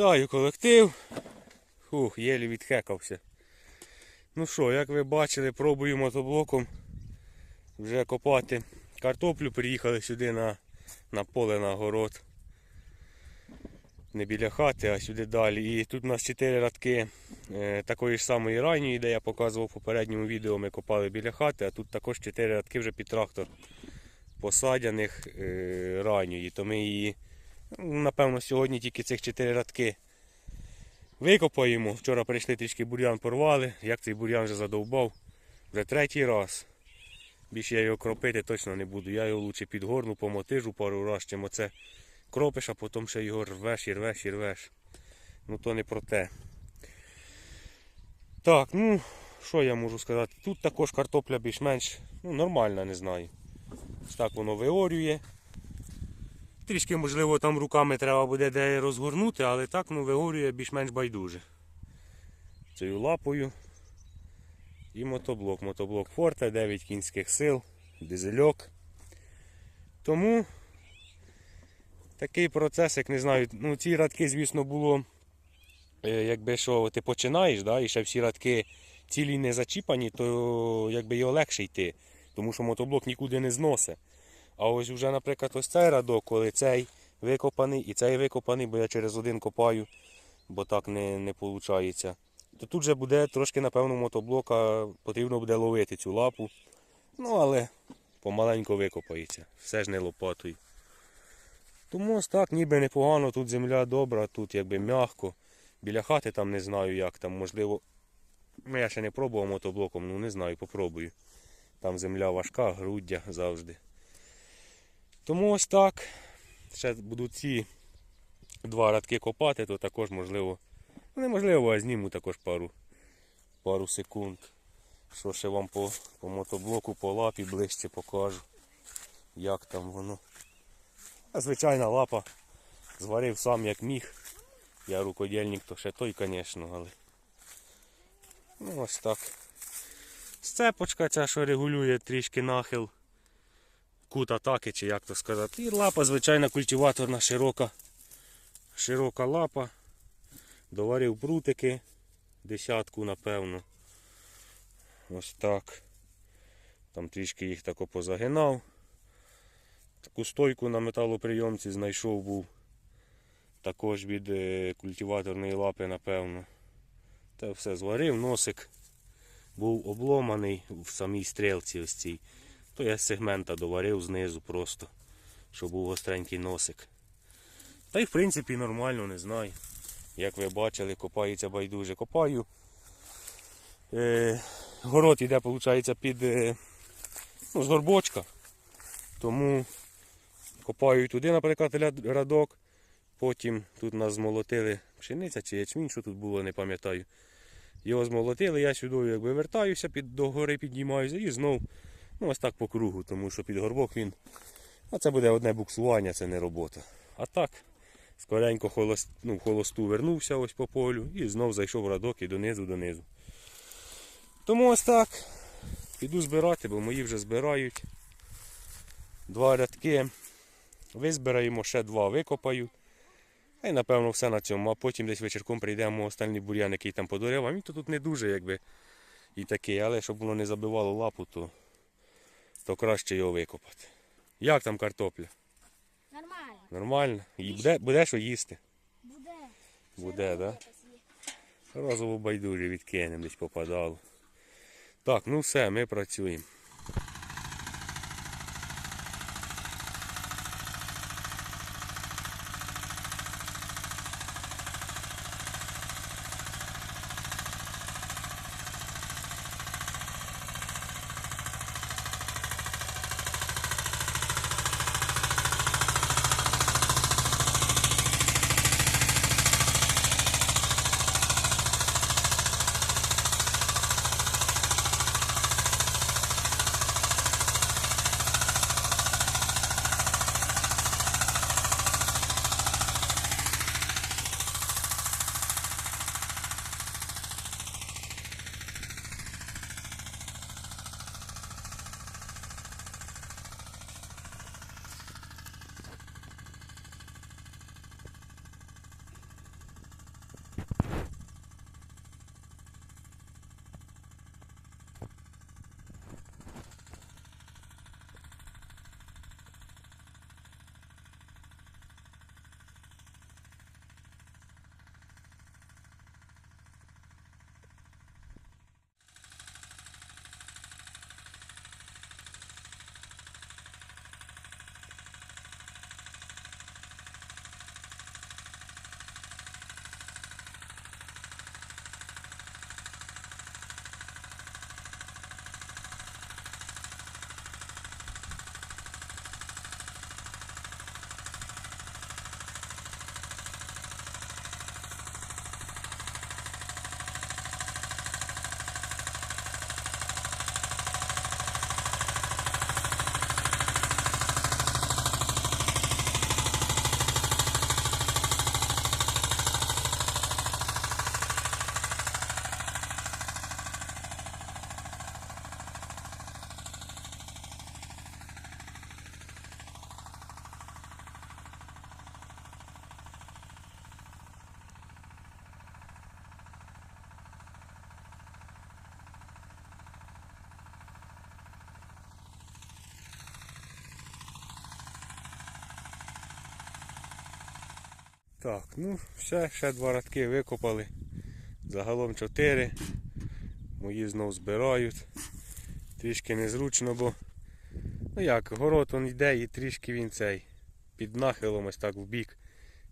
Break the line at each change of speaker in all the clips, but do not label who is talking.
Вітаю колектив. Фух, єлі відхекався. Ну що, як ви бачили, пробую мотоблоком вже копати картоплю. Приїхали сюди на, на поле на город. Не біля хати, а сюди далі. І тут у нас 4 радки е, такої ж самої ранньої, де я показував в попередньому відео, ми копали біля хати, а тут також 4 радки вже під трактор посадяних е, ранньої. То ми її, напевно, сьогодні тільки цих 4 радки викопаємо. Вчора прийшли трішки бур'ян порвали, як цей бур'ян вже задовбав. Вже третій раз. Більше я його кропити точно не буду. Я його лучше підгорну, помотижу пару раз, чим оце кропиш, а потім ще його рвеш і рвеш і рвеш. Ну то не про те. Так, ну, що я можу сказати? Тут також картопля більш-менш ну, нормальна, не знаю. Ось так воно виорює. Трішки, можливо, там руками треба буде де розгорнути, але так ну, вигорює більш-менш байдуже. Цією лапою. І мотоблок. Мотоблок Форте, 9 кінських сил, дизельок. Тому такий процес, як не знаю, ну ці радки, звісно, було, е, якби що ти починаєш, да, і ще всі радки цілі не зачіпані, то якби його легше йти, тому що мотоблок нікуди не зносить. А ось вже, наприклад, ось цей радок, коли цей викопаний і цей викопаний, бо я через один копаю, бо так не, не виходить. То тут же буде трошки, напевно, мотоблока потрібно буде ловити цю лапу. Ну, але помаленько викопається. Все ж не лопатою. Тому ось так, ніби непогано, тут земля добра, тут якби м'яко. Біля хати там не знаю як там, можливо. Ну, я ще не пробував мотоблоком, ну не знаю, попробую. Там земля важка, груддя завжди. Тому ось так. Ще буду ці два радки копати, то також можливо. Ну неможливо, а зніму також пару, пару секунд. Що ще вам по, по мотоблоку, по лапі ближче покажу. Як там воно. Звичайна лапа. Зварив сам як міг. Я рукодільник, то ще той, звісно, але. Ну ось так. Сцепочка ця, що регулює трішки нахил кут атаки, чи як то сказати. І лапа, звичайна культиваторна, широка. Широка лапа. Доварив прутики. Десятку, напевно. Ось так. Там трішки їх тако позагинав. Таку стойку на металоприйомці знайшов був. Також від е, культиваторної лапи, напевно. Та все зварив, носик був обломаний в самій стрілці ось цій. То я сегмента доварив знизу просто, щоб був гостренький носик. Та й в принципі нормально, не знаю. Як ви бачили, копається байдуже. Копаю. Е, город іде, виходить, під е, ну, з горбочка. Тому копаю туди, наприклад, радок. Потім тут нас змолотили пшениця чи ячмінь, що тут було, не пам'ятаю. Його змолотили, я сюди якби вертаюся, під, до гори піднімаюся і знов ну, ось так по кругу, тому що під горбок він. А це буде одне буксування, це не робота. А так, скоренько холост, ну, холосту вернувся ось по полю і знов зайшов радок і донизу, донизу. Тому ось так. Піду збирати, бо мої вже збирають. Два рядки. Визбираємо, ще два викопаю. Й напевно все на цьому. А потім десь вечірком прийдемо останній бур'ян, який там по деревам. Він то тут не дуже якби і такий, але щоб воно не забивало лапу, то, то краще його викопати. Як там картопля?
Нормально.
Нормально? І буде, буде що їсти?
Буде.
Буде, так? Да? Розово байдужі відкинемо, десь попадало. Так, ну все, ми працюємо. Так, ну все, ще два радки викопали. Загалом чотири. Мої знов збирають. Трішки незручно, бо ну як, город он йде і трішки він цей під нахилом ось так в бік.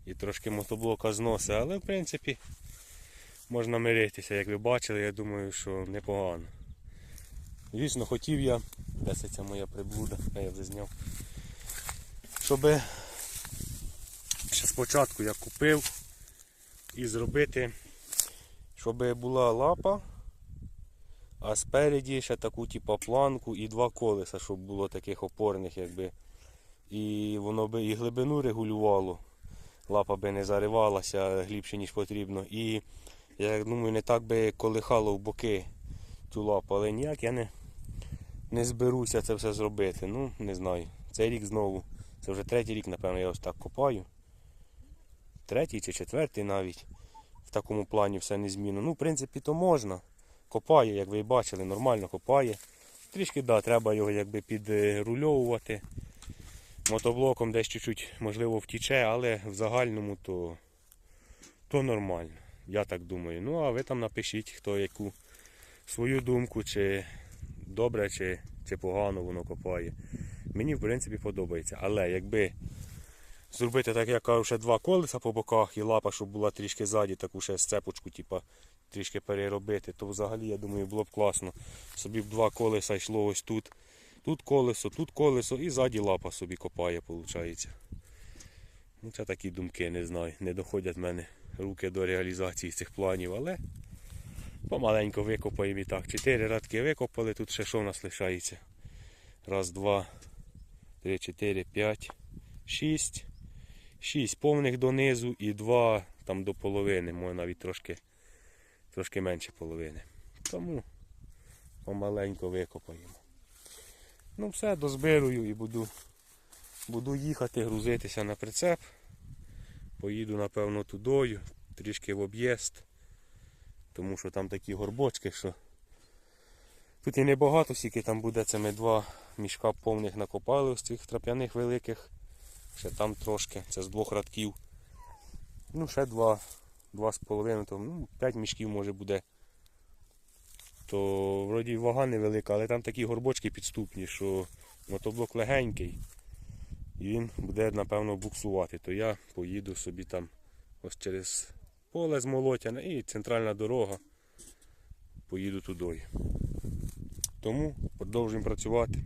І трошки мотоблока зносить, але в принципі можна миритися, як ви бачили, я думаю, що непогано. Звісно, хотів я, де ця моя приблуда, а я вже зняв. Щоб спочатку я купив і зробити, щоб була лапа, а спереді ще таку типу планку і два колеса, щоб було таких опорних, якби. І воно би і глибину регулювало. Лапа би не заривалася глибше, ніж потрібно. І я думаю, не так би колихало в боки цю лапу, але ніяк я не, не зберуся це все зробити. Ну, не знаю. Цей рік знову. Це вже третій рік, напевно, я ось так копаю. Третій чи четвертий навіть. В такому плані все незмінно. Ну, в принципі, то можна. Копає, як ви бачили, нормально копає. Трішки, да, треба його якби підрульовувати. Мотоблоком десь чуть-чуть, можливо, втіче, але в загальному то, то нормально. Я так думаю. Ну, а ви там напишіть, хто яку свою думку, чи добре, чи, чи погано воно копає. Мені, в принципі, подобається. Але якби зробити, так як кажу, ще два колеса по боках і лапа, щоб була трішки ззаді, таку ще сцепочку, типа, трішки переробити, то взагалі, я думаю, було б класно. Собі б два колеса йшло ось тут. Тут колесо, тут колесо і ззаді лапа собі копає, виходить. Ну, це такі думки, не знаю. Не доходять в мене руки до реалізації цих планів, але помаленько викопаємо і так. Чотири радки викопали, тут ще що в нас лишається? Раз, два, три, чотири, п'ять, шість. Шість повних донизу і два там до половини, може навіть трошки, трошки менше половини. Тому помаленько викопаємо. Ну все, дозбирую і буду, буду їхати, грузитися на прицеп. Поїду, напевно, тудою, трішки в об'їзд. Тому що там такі горбочки, що тут і небагато, скільки там буде, це ми два мішка повних накопали з цих трап'яних великих. Ще там трошки, це з двох радків. Ну, ще два, два з половиною, то ну, п'ять мішків може буде то вроді вага невелика, але там такі горбочки підступні, що мотоблок легенький і він буде, напевно, буксувати. То я поїду собі там ось через поле з Молотяна і центральна дорога. Поїду туди. Тому продовжуємо працювати.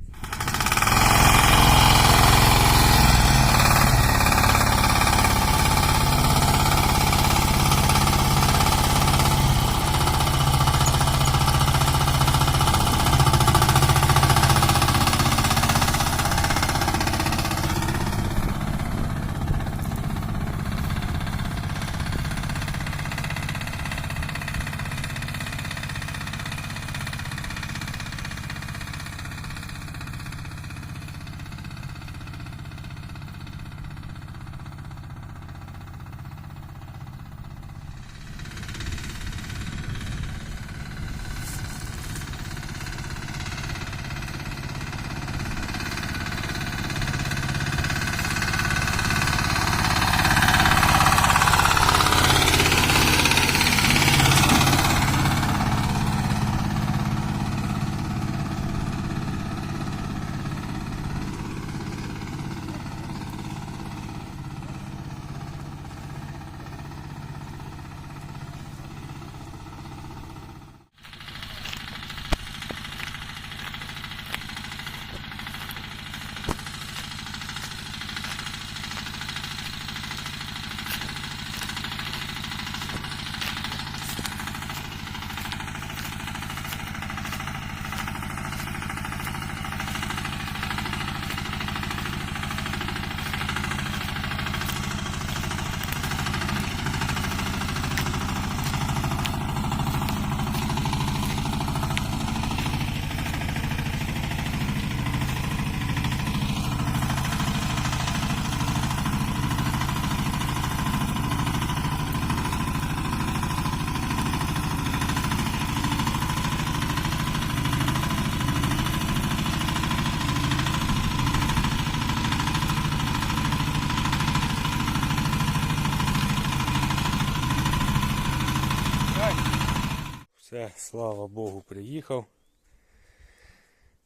Все, слава Богу, приїхав.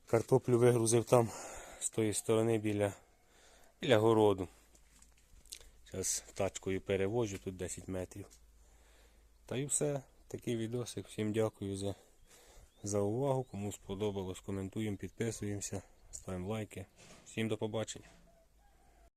Картоплю вигрузив там з тої сторони біля, біля городу. Зараз тачкою переводжу тут 10 метрів. Та й все. Такий відосик. Всім дякую за, за увагу. Кому сподобалось, коментуємо, підписуємося, ставимо лайки. Всім до побачення.